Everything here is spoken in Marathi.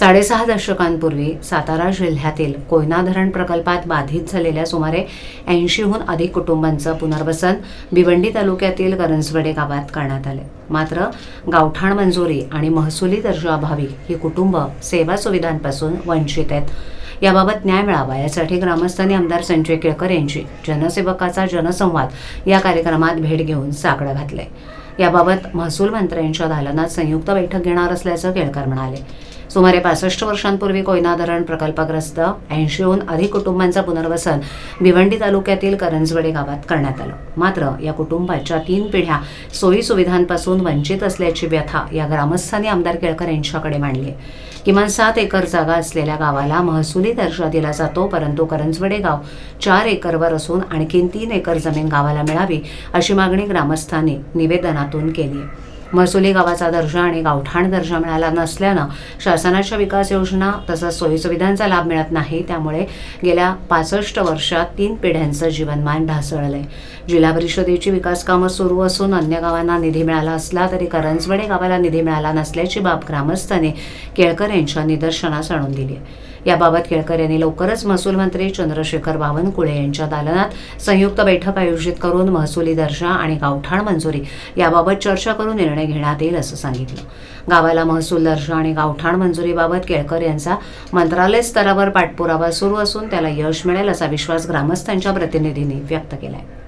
साडेसहा दशकांपूर्वी सातारा जिल्ह्यातील कोयना धरण प्रकल्पात बाधित झालेल्या सुमारे ऐंशीहून अधिक कुटुंबांचं पुनर्वसन भिवंडी तालुक्यातील करंजवडे गावात करण्यात आले. मात्र गावठाण मंजुरी आणि महसुली दर्जाअभावी ही कुटुंब सेवा सुविधांपासून वंचित आहेत. याबाबत न्याय मिळावा यासाठी ग्रामस्थांनी आमदार संजय केळकर यांची जनसेवकाचा जनसंवाद या कार्यक्रमात भेट घेऊन साकडं घातले याबाबत महसूल मंत्र्यांच्या दालनात संयुक्त बैठक घेणार असल्याचं केळकर म्हणाले. सुमारे पासष्ट वर्षांपूर्वी कोयना धरण प्रकल्पग्रस्त ऐंशीहून अधिक कुटुंबांचं पुनर्वसन भिवंडी तालुक्यातील करंजवडे गावात करण्यात आलं. मात्र या कुटुंबाच्या तीन पिढ्या सोयी सुविधांपासून वंचित असल्याची व्यथा या ग्रामस्थांनी आमदार केळकर यांच्याकडे मांडली. आहे किमान सात एकर जागा असलेल्या गावाला महसुली दर्जा दिला जातो परंतु करंजवडे गाव चार एकरवर असून आणखीन तीन एकर जमीन गावाला मिळावी अशी मागणी ग्रामस्थांनी निवेदनातून केली. आहे महसुली गावाचा दर्जा आणि गावठाण दर्जा मिळाला नसल्यानं शासनाच्या विकास योजना तसंच सोयीसुविधांचा लाभ मिळत नाही त्यामुळे गेल्या पासष्ट वर्षात तीन पिढ्यांचं जीवनमान ढासळलंय. जिल्हा परिषदेची विकास कामं सुरू असून अन्य गावांना निधी मिळाला असला तरी करंजवडे गावाला निधी मिळाला नसल्याची बाब ग्रामस्थांनी केळकर यांच्या निदर्शनास आणून दिली आहे. याबाबत केळकर यांनी लवकरच महसूल मंत्री चंद्रशेखर बावनकुळे यांच्या दालनात संयुक्त बैठक आयोजित करून महसुली दर्जा आणि गावठाण मंजुरी याबाबत चर्चा करून निर्णय घेण्यात येईल असं सांगितलं. गावाला महसूल दर्श आणि गावठाण मंजुरीबाबत केळकर यांचा मंत्रालय स्तरावर पाठपुरावा सुरू असून त्याला यश मिळेल असा विश्वास ग्रामस्थांच्या प्रतिनिधींनी व्यक्त केला आहे